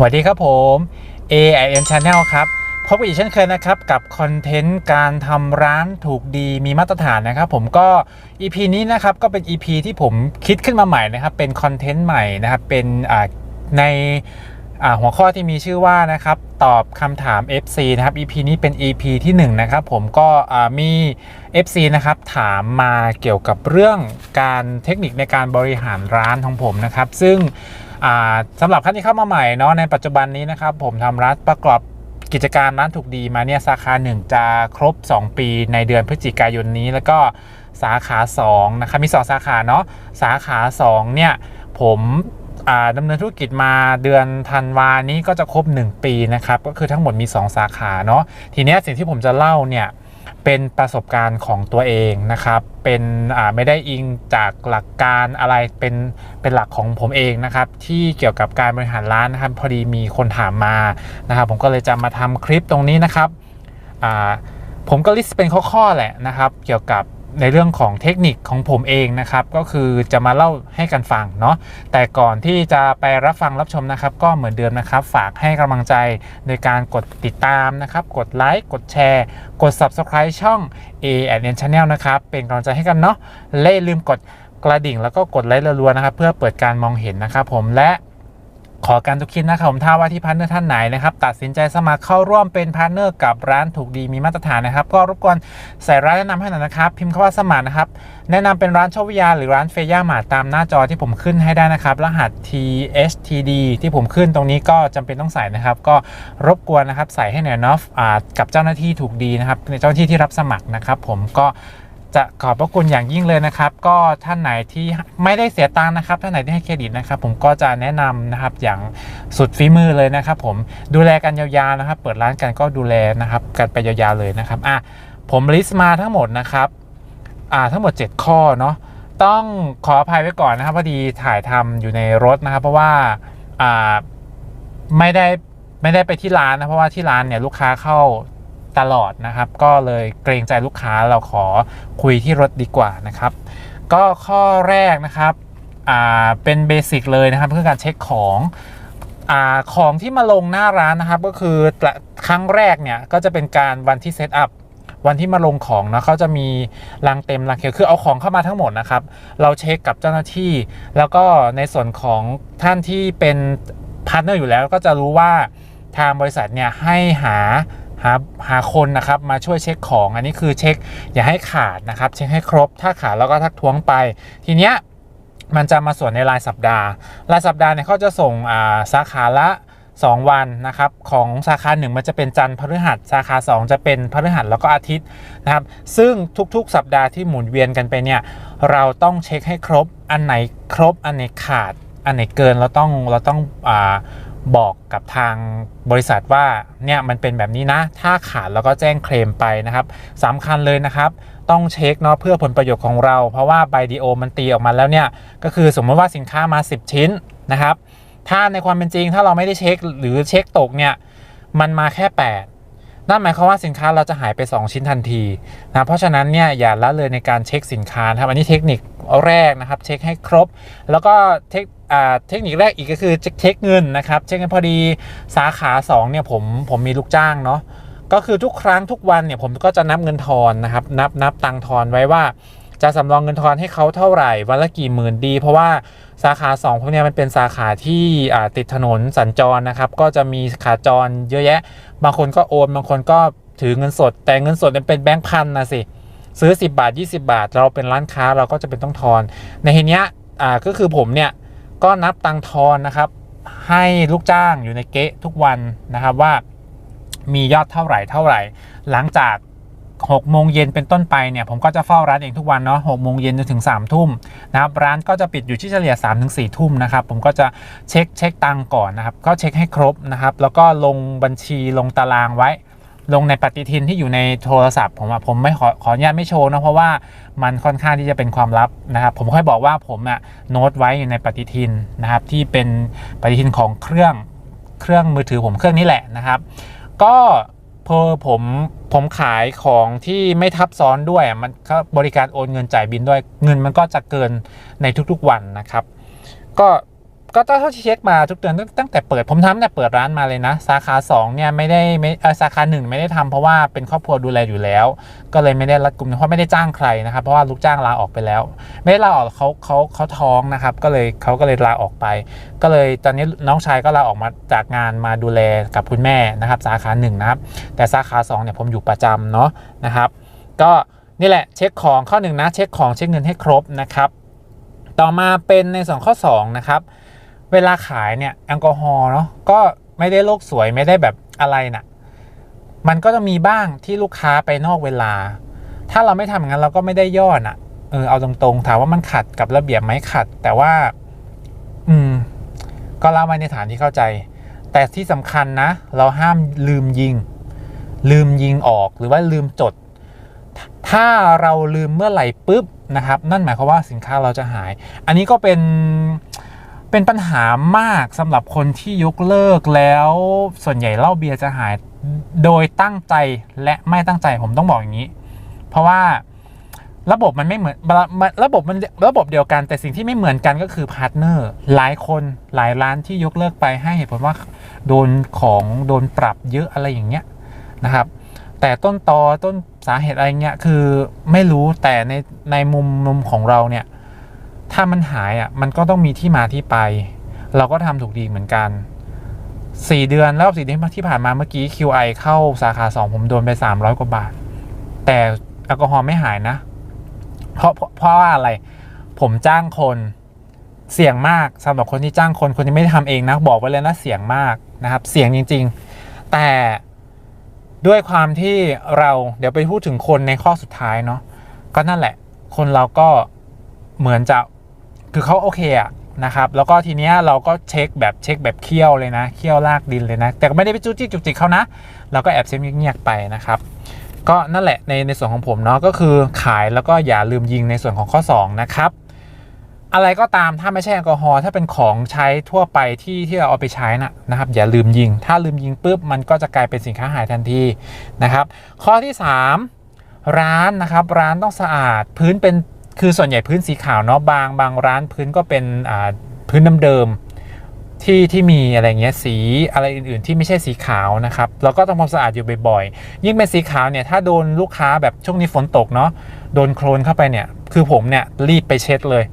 สวัสดีครับผม AIN Channel ครับพบกันอีกเช่นเคยนะครับ กับคอนเทนต์การทำร้านถูกดีมีมาตรฐานนะครับ ผมก็ EP นี้นะครับก็เป็น EP ที่ผมคิดขึ้นมาใหม่นะครับ เป็นคอนเทนต์ใหม่นะครับ เป็นในหัวข้อที่มีชื่อว่านะครับตอบคำถาม FC นะครับ EP นี้เป็น EP ที่1นะครับผมก็มี FC นะครับถามมาเกี่ยวกับเรื่องการเทคนิคในการบริหารร้านของผมนะครับ ซึ่ง สำหรับท่านที่เข้ามาใหม่เนาะในปัจจุบันนี้นะครับผมทำร้านประกอบกิจการร้านถูกดีมาเนี่ยสาขา 1 จะครบ 2 ปีในเดือนพฤศจิกายนนี้ แล้วก็สาขา2นะครับมี2สาขาเนาะสาขา2เนี่ยผมดำเนินธุรกิจมาเดือนธันวานี้ก็จะครบ 1 ปีนะครับก็คือทั้งหมดมี 2 สาขาเนาะทีเนี้ยสิ่งที่ผมจะเล่าเนี่ย เป็นประสบการณ์ของตัวเองนะครับ เป็นไม่ได้อิงจากหลักการอะไรเป็นเป็นหลักของผมเองนะครับ ที่เกี่ยวกับการบริหารร้านนะครับ พอดีมีคนถามมานะครับ ผมก็เลยจะมาทำคลิปตรงนี้นะครับผมก็ลิสต์เป็นข้อๆแหละนะครับ เกี่ยวกับ ในเรื่องของเทคนิคของผมเองนะครับ ก็คือจะมาเล่าให้กันฟังเนาะแต่ก่อนที่จะไปรับฟังรับชมนะครับ ก็เหมือนเดิมนะครับ ฝากให้กำลังใจโดยการกดติดตามนะครับ กดไลค์กดแชร์ กด Subscribe ช่อง A n Channel นะครับ เป็นกำลังใจให้กันเนาะและอย่าลืมกดกระดิ่งแล้วก็กดไลค์รัวๆนะครับ เพื่อเปิดการมองเห็นนะครับผมและ ขอการทุกคิดนะครับผมถ้าว่าที่พาร์ทเนอร์ท่านไหนนะครับตัดสินใจสมัครเข้าร่วมเป็นพาร์ทเนอร์กับร้านถูกดีมีมาตรฐานนะครับ ก็รบกวนใส่ร้านแนะนำให้หน่อยนะครับพิมพ์คำว่าสมัครนะครับแนะนำเป็นร้านโชควิยาหรือร้านเฟย่าหมาตามหน้าจอที่ผมขึ้นให้ได้นะครับ รหัส THTD ที่ผมขึ้นตรงนี้ก็จำเป็นต้องใส่นะครับ ก็รบกวนนะครับใส่ให้หน่อยเนาะกับเจ้าหน้าที่ถูกดีนะครับในเจ้าหน้าที่ที่รับสมัครนะครับ ผมก็ จะขอบพระคุณอย่างยิ่งเลยนะครับ ก็ท่านไหนที่ไม่ได้เสียตังค์นะครับ ท่านไหนที่ให้เครดิตนะครับ ผมก็จะแนะนำนะครับอย่างสุดฝีมือเลยนะครับ ผมดูแลกันยาวๆนะครับ เปิดร้านกันก็ดูแลนะครับ กันไปยาวๆเลยนะครับอะผมลิสต์มาทั้งหมดนะครับอ่าทั้งหมด 7 ข้อเนาะต้องขออภัยไว้ก่อนนะครับพอดีถ่ายทำอยู่ในรถนะครับ เพราะว่าอ่าไม่ได้ไม่ได้ไปที่ร้านนะเพราะว่าที่ร้านเนี่ยลูกค้าเข้า ตลอดนะครับ ก็เลยเกรงใจลูกค้าเราขอคุยที่รถดีกว่านะครับ ก็ข้อแรกนะครับเป็นเบสิกเลยนะครับเพื่อการเช็คของอของที่มาลงหน้าร้านนะครับ ก็คือครั้งแรกเนี่ยก็จะเป็นการวันที่เซตอัพวันที่มาลงของนะเขาจะมีรังเต็มรังเขียวคือเอาของเข้ามาทั้งหมดนะครับ เราเช็คกับเจ้าหน้าที่ แล้วก็ในส่วนของท่านที่เป็นพาร์ทเนอร์อยู่แล้วก็จะรู้ว่าทางบริษัทเนี่ยให้หา หาหาคนนะครับมาช่วยเช็คของอันนี้คือเช็คอย่าให้ขาดนะครับ เช็คให้ครบ ถ้าขาดแล้วก็ทักท้วงไป ทีเนี้ยมันจะมาส่วนในรายสัปดาห์ รายสัปดาห์เนี่ยเขาจะส่งาสาขาละ 2 วันนะครับของสาขา1มันจะเป็นจันทร์พฤหัสสาขา 2 จะเป็นพฤหัสแล้วก็อาทิตย์นะครับ ซึ่งทุกๆ สัปดาห์ที่หมุนเวียนกันไปเนี่ยเราต้องเช็คให้ครบอันไหนครบอันไหนขาด อันไหนเกินเราต้องเราต้องอบอกกับทางบริษัทว่าเนี่ยมันเป็นแบบนี้นะ ถ้าขาดเราก็แจ้งเคลมไปนะครับสำคัญเลยนะครับต้องเช็คเนาะเพื่อผลประโยชน์ของเรา เพราะว่าใบดีโอมันตีออกมาแล้วเนี่ยก็คือสมมติว่าสินค้ามา 10 ชิ้นนะครับ ถ้าในความเป็นจริงถ้าเราไม่ได้เช็คหรือเช็คตกเนี่ยมันมาแค่ 8 นั่นหมายความว่าสินค้าเราจะหายไป 2 ชิ้นทันทีนะเพราะฉะนั้นเนี่ยอย่าละเลยในการเช็คสินค้านะครับอันนี้เทคนิคแรกนะครับ เช็คให้ครบ แล้วก็เทค เทคนิคแรกอีกก็คือเช็คเงินนะครับเช็คให้พอดีสาขา2เนี่ยผมผมมีลูกจ้างเนาะก็คือทุกครั้งทุกวันเนี่ยผมก็จะนับเงินทอนนะครับนับนับตังทอนไว้ว่าจะสำรองเงินทอนให้เขาเท่าไหร่วันละกี่หมื่นดี เพราะว่าสาขา2พวกเนี้ยมันเป็นสาขาที่ติดถนนสัญจรนะครับก็จะมีขาจรเยอะแยะ บางคนก็โอนบางคนก็ถือเงินสด แต่เงินสดมันเป็นแบงค์พันนะสิซื้อ 10 บาท 20 บาท เราเป็นร้านค้าเราก็จะเป็นต้องทอน ในทีเนี้ยก็คือผมเนี่ย ก็นับตังทอนนะครับ ให้ลูกจ้างอยู่ในเก๊ะทุกวันนะครับว่ามียอดเท่าไหร่เท่าไหร่ หลังจาก6โมงเย็นเป็นต้นไปเนี่ยผมก็จะเฝ้าร้านเองทุกวันเนาะ6โมงเย็นจนถึง3ทุ่มนะครับร้านก็จะปิดอยู่ที่เฉลี่ย3ถึง4ทุ่มนะครับผมก็จะเช็คเช็คตังก่อนนะครับก็เช็คให้ครบนะครับแล้วก็ลงบัญชีลงตารางไว้ ลงในปฏิทินที่อยู่ในโทรศัพท์ผมอะผมไม่ขอขออนุญาตไม่โชว์นะเพราะว่ามันค่อนข้างที่จะเป็นความลับนะครับ ผมค่อยบอกว่าผมอะโน้ตไว้อยู่ในปฏิทินนะครับ ที่เป็นปฏิทินของเครื่องเครื่องมือถือผมเครื่องนี้แหละนะครับ ก็พอผมผมขายของที่ไม่ทับซ้อนด้วยอะมันก็บริการโอนเงินจ่ายบินด้วย เงินมันก็จะเกินในทุกๆวันนะครับ ก็ ก็เท่าที่เช็คมาทุกเดือนตั้งแต่เปิดผมทำตั้งแต่เปิดร้านมาเลยนะ สาขา2เนี่ยไม่ได้ไม่สาขาหนึ่งไม่ได้ทำเพราะว่าเป็นครอบครัวดูแลอยู่แล้ว ก็เลยไม่ได้รัดกลุ่มเพราะไม่ได้จ้างใครนะครับเพราะว่าลูกจ้างลาออกไปแล้ว ไม่ได้ลาออกเขาเขาเขาท้องนะครับ ก็เลยเขาก็เลยลาออกไป ก็เลยตอนนี้น้องชายก็ลาออกมาจากงานมาดูแลกับคุณแม่นะครับ สาขาหนึ่งนะครับแต่สาขา2เนี่ยผมอยู่ประจำเนาะนะครับ ก็นี่แหละเช็คของข้อหนึ่งนะเช็คของเช็คเงินให้ครบนะครับ ต่อมาเป็นในส่วนข้อ2นะครับ เวลาขายเนี่ยแอลกอฮอล์เนาะก็ไม่ได้โลกสวยไม่ได้แบบอะไรนะมันก็จะมีบ้างที่ลูกค้าไปนอกเวลา ถ้าเราไม่ทำอย่างนั้นเราก็ไม่ได้ยอดอะเออเอาตรงๆ ถามว่ามันขัดกับระเบียบไหมขัด แต่ว่า อืม ก็เล่าไว้ในฐานที่เข้าใจ แต่ที่สำคัญนะ เราห้ามลืมยิง ลืมยิงออกหรือว่าลืมจด ถ้าเราลืมเมื่อไหร่ปุ๊บนะครับ นั่นหมายความว่าสินค้าเราจะหาย อันนี้ก็เป็น เป็นปัญหามากสำหรับคนที่ยกเลิกแล้วส่วนใหญ่เหล้าเบียร์จะหายโดยตั้งใจและไม่ตั้งใจผมต้องบอกอย่างนี้ เพราะว่าระบบมันไม่เหมือนระระบบมันระบบเดียวกันแต่สิ่งที่ไม่เหมือนกันก็คือพาร์ทเนอร์หลายคนหลายร้านที่ยกเลิกไปให้เหตุผลว่าโดนของโดนปรับเยอะอะไรอย่างเงี้ยนะครับ แต่ต้นตอต้นสาเหตุอะไรเงี้ยคือไม่รู้แต่ในในมุมมุมของเราเนี่ย ถ้ามันหายอะมันก็ต้องมีที่มาที่ไป เราก็ทำถูกดีเหมือนกันสี่เดือนแล้วสี่เดือนที่ผ่านมาเมื่อกี้ QI เข้าสาขาสองผมโดนไปสามร้อยกว่าบาท แต่แอลกอฮอล์ไม่หายนะ เพราะเพราะว่าอะไร ผมจ้างคนเสี่ยงมากสำหรับคนที่จ้างคนคนที่ไม่ได้ทำเองนะ บอกไว้เลยนะเสี่ยงมากนะครับ เสี่ยงจริง ๆ แต่ด้วยความที่เราเดี๋ยวไปพูดถึงคนในข้อสุดท้ายเนาะก็นั่นแหละ คนเราก็เหมือนจะ คือเขาโอเคอะนะครับแล้วก็ทีเนี้ยเราก็เช็คแบบเช็คแบบเคี่ยวเลยนะเคี่ยวลากดินเลยนะ แต่ก็ไม่ได้ไปจู้จี้จุกจิกเขานะ เราก็แอบเซฟเงียบๆไปนะครับก็นั่นแหละในในส่วนของผมเนาะก็คือขายแล้วก็อย่าลืมยิงในส่วนของข้อ 2 นะครับอะไรก็ตามถ้าไม่ใช่แอลกอฮอล์ถ้าเป็นของใช้ทั่วไปที่ที่เราเอาไปใช้นะนะครับ อย่าลืมยิง ถ้าลืมยิงปุ๊บมันก็จะกลายเป็นสินค้าหายทันทีนะครับ ข้อที่ 3 ร้านนะครับร้านต้องสะอาดพื้นเป็น คือส่วนใหญ่พื้นสีขาวเนาะบางบางร้านพื้นก็เป็นอ่าพื้นเดิมๆที่ที่มีอะไรเงี้ยสีอะไรอื่นๆ ที่ไม่ใช่สีขาวนะครับเราก็ต้องทำความสะอาดอยู่บ่อยๆ ยิ่งเป็นสีขาวเนี่ยถ้าโดนลูกค้าแบบช่วงนี้ฝนตกเนาะโดนโคลนเข้าไปเนี่ยคือผมเนี่ยรีบไปเช็ดเลย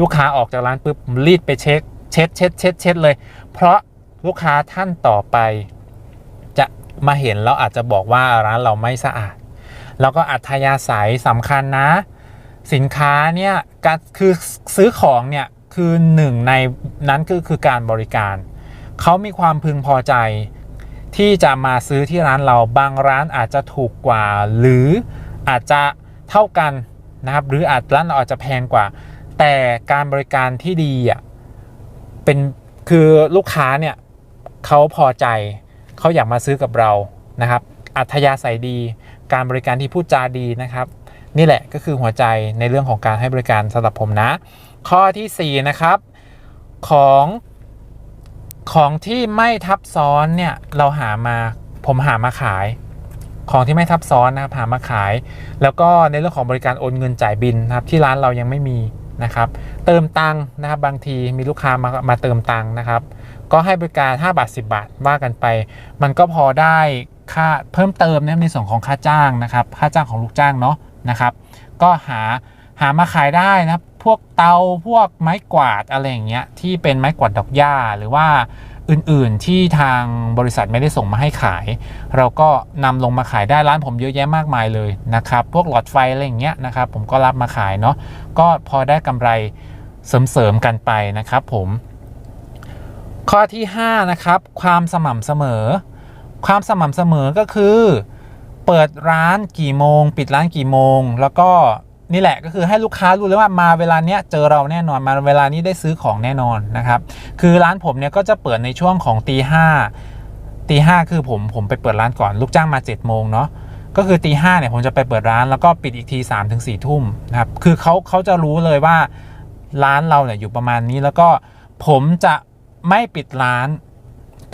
ลูกค้าออกจากร้านปุ๊บรีบไปเช็คเช็ดเช็ดเช็ดเช็ดเลย เพราะลูกค้าท่านต่อไป จะมาเห็นแล้วอาจจะบอกว่าร้านเราไม่สะอาด แล้วก็อัธยาศัยสำคัญนะ สินค้าเนี่ยการคือซื้อของเนี่ยคือหนึ่งในนั้นคือคือการบริการเขามีความพึงพอใจ ที่จะมาซื้อที่ร้านเราบางร้านอาจจะถูกกว่า หรืออาจจะเท่ากันนะครับหรืออาจร้านเราอาจจะแพงกว่า แต่การบริการที่ดีอะเป็นคือลูกค้าเนี่ยเขาพอใจเขาอยากมาซื้อกับเรานะครับ อัธยาศัยดี การบริการที่พูดจาดีนะครับ นี่แหละก็คือหัวใจในเรื่องของการให้บริการสำหรับผมนะ ข้อทีสี่ 4 นะครับ ของของที่ไม่ทับซ้อนเนี่ยเราหามาผมหามาขาย ของที่ไม่ทับซ้อนนะครับหามาขาย แล้วก็ในเรื่องของบริการโอนเงินจ่ายบินนะครับ ที่ร้านเรายังไม่มีนะครับ เติมตังค์นะครับบางทีมีลูกค้ามามาเติมตังค์นะครับ ก็ให้บริการ 5 บาท 10 บาทว่ากันไป มันก็พอได้ค่าเพิ่มเติมนในส่วนของค่าจ้างนะครับ ค่าจ้างของลูกจ้างเนาะ นะครับ ก็หาหามาขายได้นะครับ พวกเตาพวกไม้กวาดอะไรอย่างเงี้ยที่เป็นไม้กวาดดอกหญ้าหรือว่าอื่นๆที่ทางบริษัทไม่ได้ส่งมาให้ขาย เราก็นำลงมาขายได้ร้านผมเยอะแยะมากมายเลยนะครับ พวกหลอดไฟอะไรอย่างเงี้ยนะครับ ผมก็รับมาขายเนาะก็พอได้กำไรเสริมๆกันไปนะครับผม ข้อที่ 5 นะครับ ความสม่ำเสมอ ความสม่ำเสมอก็คือ เปิดร้านกี่โมง ปิดร้านกี่โมง แล้วก็นี่แหละก็คือให้ลูกค้ารู้เลยว่ามาเวลาเนี้ยเจอเราแน่นอนมาเวลานี้ได้ซื้อของแน่นอนนะครับคือร้านผมเนี่ยก็จะเปิดในช่วงของตีห้าตีห้าคือผมผมไปเปิดร้านก่อนลูกจ้างมา7จ็ดโมงเนาะก็คือตีห้าเนี่ยผมจะไปเปิดร้านแล้วก็ปิดอีกที3ามถึงสี่ทุ่มนะครับคือเขาเขาจะรู้เลยว่าร้านเราเนี่ยอยู่ประมาณนี้แล้วก็ผมจะไม่ปิดร้าน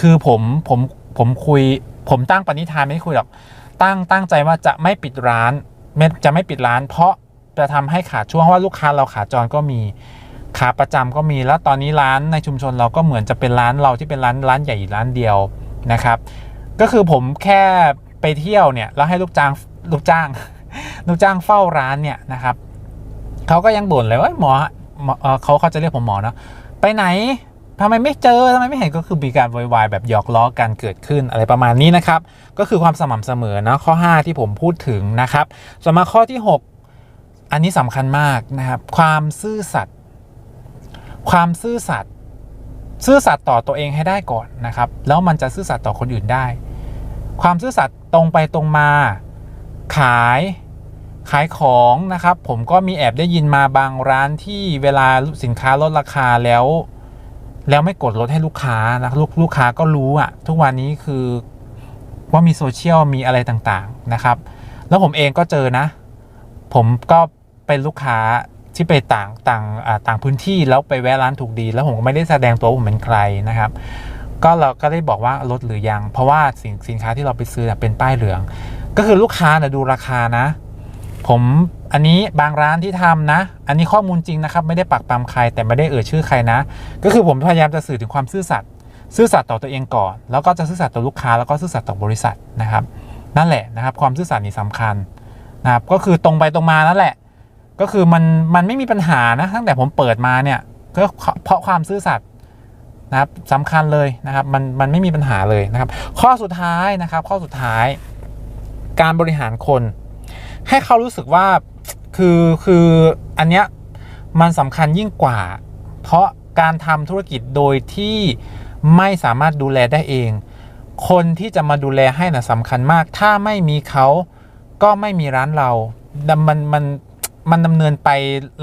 คือผมผมผมคุย ผมตั้งปณิธานไม่คุยหรอก ตั้งตั้งใจว่าจะไม่ปิดร้านจะไม่ปิดร้าน เพราะจะทำให้ขาดช่วงเพราะว่าลูกค้าเราขาจรก็มีขาประจำก็มีแล้วตอนนี้ร้านในชุมชนเราก็เหมือนจะเป็นร้านเราที่เป็นร้านร้านใหญ่ร้านเดียวนะครับ ก็คือผมแค่ไปเที่ยวเนี่ยแล้วให้ลูกจ้างลูกจ้าง ลูกจ้างเฝ้าร้านเนี่ยนะครับเขาก็ยังบ่นเลยว่าหมอหมอเขาเขาจะเรียกผมหมอเนาะไปไหน ทำไมไม่เจอทำไมไม่เห็นก็คือมีการโวยวายแบบหยอกล้อกันเกิดขึ้นอะไรประมาณนี้นะครับ ก็คือความสม่ำเสมอนะข้อ 5 ที่ผมพูดถึงนะครับส่วนมาข้อที่ 6 อันนี้สำคัญมากนะครับ ความซื่อสัตย์ความซื่อสัตย์ซื่อสัตย์ต่อตัวเองให้ได้ก่อนนะครับ แล้วมันจะซื่อสัตย์ต่อคนอื่นได้ ความซื่อสัตย์ตรงไปตรงมา ขายขายของนะครับ ผมก็มีแอบได้ยินมาบางร้านที่เวลาสินค้าลดราคาแล้ว แล้วไม่กดลดให้ลูกค้านะลูกลูกค้าก็รู้อะทุกวันนี้คือว่ามีโซเชียลมีอะไรต่างๆนะครับ แล้วผมเองก็เจอนะ ผมก็เป็นลูกค้าที่ไปต่างต่างอ่าต่างพื้นที่แล้วไปแวะร้านถูกดี แล้วผมก็ไม่ได้แสดงตัวผมเป็นใครนะครับ ก็เราก็ได้บอกว่าลดหรือยัง เพราะว่าสินสินค้าที่เราไปซื้อเป็นป้ายเหลือง ก็คือลูกค้านะดูราคานะ ผมอันนี้บางร้านที่ทำนะ อันนี้ข้อมูลจริงนะครับ ไม่ได้ปักปำใครแต่ไม่ได้เอ่ยชื่อใครนะ ก็คือผมพยายามจะสื่อถึงความซื่อสัตย์ซื่อสัตย์ต่อตัวเองก่อน แล้วก็จะซื่อสัตย์ต่อลูกค้าแล้วก็ซื่อสัตย์ต่อบริษัทนะครับ นั่นแหละนะครับ ความซื่อสัตย์นี่สำคัญนะครับ ก็คือตรงไปตรงมานั่นแหละ ก็คือมันมันไม่มีปัญหานะตั้งแต่ผมเปิดมาเนี่ยก็เพราะความซื่อสัตย์นะครับสำคัญเลยนะครับมันมันไม่มีปัญหาเลยนะครับ ข้อสุดท้ายนะครับ ข้อสุดท้าย การบริหารคน ให้เขารู้สึกว่าคือคืออันเนี้ยมันสำคัญยิ่งกว่า เพราะการทำธุรกิจโดยที่ไม่สามารถดูแลได้เอง คนที่จะมาดูแลให้นะ่ะสำคัญมาก ถ้าไม่มีเขาก็ไม่มีร้านเรา มันมันมันดำเนินไป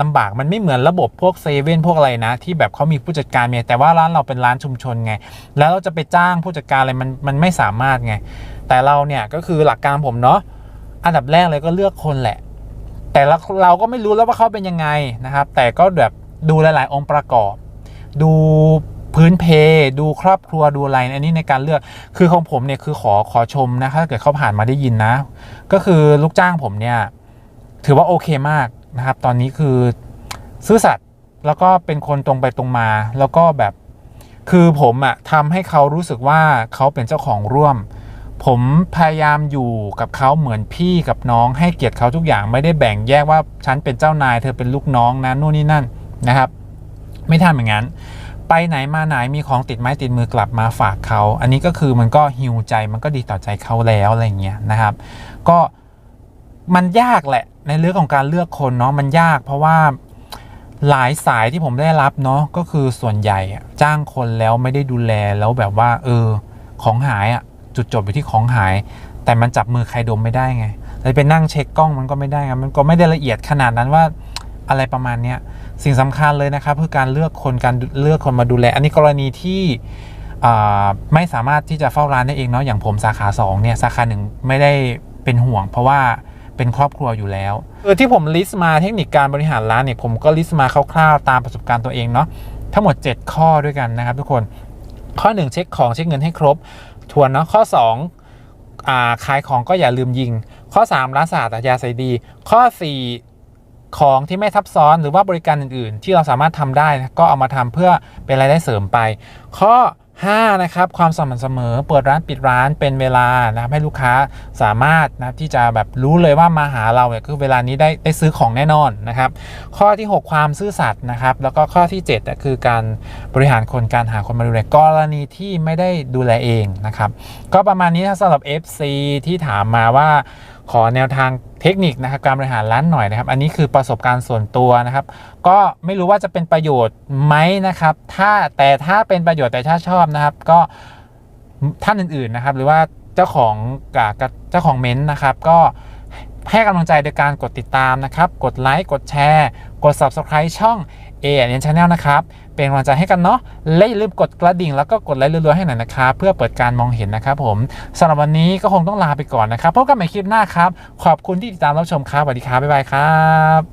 ลำบากมันไม่เหมือนระบบพวกเซเว่นพวกอะไรนะ ที่แบบเขามีผู้จัดการมีแต่ว่าร้านเราเป็นร้านชุมชนไง แล้วเราจะไปจ้างผู้จัดการอะไรมันมันไม่สามารถไง แต่เราเนี่ยก็คือหลักการผมเนาะ อันดับแรกเลยก็เลือกคนแหละ แต่เราก็ไม่รู้แล้วว่าเขาเป็นยังไงนะครับ แต่ก็แบบดูหลาย ๆ องค์ประกอบ ดูพื้นเพ ดูครอบครัวดูอะไรอันนี้ในการเลือกคือของผมเนี่ยคือขอขอชมนะถ้าเกิดเขาผ่านมาได้ยินนะ ก็คือลูกจ้างผมเนี่ยถือว่าโอเคมากนะครับ ตอนนี้คือซื่อสัตย์แล้วก็เป็นคนตรงไปตรงมา แล้วก็แบบคือผมอะทำให้เขารู้สึกว่าเขาเป็นเจ้าของร่วม ผมพยายามอยู่กับเขาเหมือนพี่กับน้องให้เกียรติเขาทุกอย่างไม่ได้แบ่งแยกว่าฉันเป็นเจ้านายเธอเป็นลูกน้องนะนู่นนี่นั่นนะครับ ไม่ทำอย่างนั้น ไปไหนมาไหนมีของติดไม้ติดมือกลับมาฝากเขา อันนี้ก็คือมันก็ฮิวใจมันก็ดีต่อใจเขาแล้วอะไรเงี้ยนะครับ ก็มันยากแหละในเรื่องของการเลือกคนเนาะมันยาก เพราะว่าหลายสายที่ผมได้รับเนาะก็คือส่วนใหญ่จ้างคนแล้วไม่ได้ดูแลแล้วแบบว่า เออ ของหายอะ จุดจบอยู่ที่ของหาย แต่มันจับมือใครดมไม่ได้ไงเลยไปนั่งเช็คกล้องมันก็ไม่ได้ไงมันก็ไม่ได้ละเอียดขนาดนั้นว่าอะไรประมาณเนี้ยสิ่งสำคัญเลยนะครับคือการเลือกคนการเลือกคนมาดูแล อันนี้กรณีที่ไม่สามารถที่จะเฝ้าร้านได้เองเนาะอย่างผมสาขา2เนี่ยสาขาหนึ่งไม่ได้เป็นห่วง เพราะว่าเป็นครอบครัวอยู่แล้วเออที่ผมลิสต์มาเทคนิคการบริหารร้านเนี่ยผมก็ลิสต์มาคร่าวๆตามประสบการณ์ตัวเองเนาะทั้งหมด 7 ข้อด้วยกันนะครับทุกคนข้อ 1 เช็คของเช็คเงินให้ครบ ทวนเนาะข้อ2อ่าขายของก็อย่าลืมยิง ข้อ 3 ร้านสะอาดอัธยาใส่ดี ข้อ 4 ของที่ไม่ทับซ้อนหรือว่าบริการอื่น ๆ ที่เราสามารถทำได้ก็เอามาทำเพื่อเป็นรายได้เสริมไป ข้อ 5นะครับความสม่ำเสมอเปิดร้านปิดร้านเป็นเวลานะครับให้ลูกค้าสามารถนะครับที่จะแบบรู้เลยว่ามาหาเราเนี่ยคือเวลานี้ได้ได้ซื้อของแน่นอนนะครับข้อที่ 6 ความซื่อสัตย์นะครับแล้วก็ข้อที่7อะคือการบริหารคนการหาคนมาดูแลกรณีที่ไม่ได้ดูแลเองนะครับก็ประมาณนี้นะสำหรับ FC ที่ถามมาว่า ขอแนวทางเทคนิคนะครับการบริหารร้านหน่อยนะครับ อันนี้คือประสบการณ์ส่วนตัวนะครับ ก็ไม่รู้ว่าจะเป็นประโยชน์ไหมนะครับ ถ้าแต่ถ้าเป็นประโยชน์แต่ถ้าชอบนะครับ ก็ท่านอื่นๆนะครับ หรือว่าเจ้าของกับเจ้าของเม้นต์นะครับ ก็ให้กำลังใจโดยการกดติดตามนะครับ กดไลค์กดแชร์ กด Subscribe ช่อง a n n Channel นะครับ เป็นกำลังใจให้กันเนาะ และอย่าลืมกดกระดิ่งแล้วก็กดไลค์รัวๆให้หน่อยนะครับ เพื่อเปิดการมองเห็นนะครับผมสำหรับวันนี้ก็คงต้องลาไปก่อนนะครับพบกันใหม่คลิปหน้าครับ ขอบคุณที่ติดตามรับชมครับสวัสดีครับบ๊ายบายครับ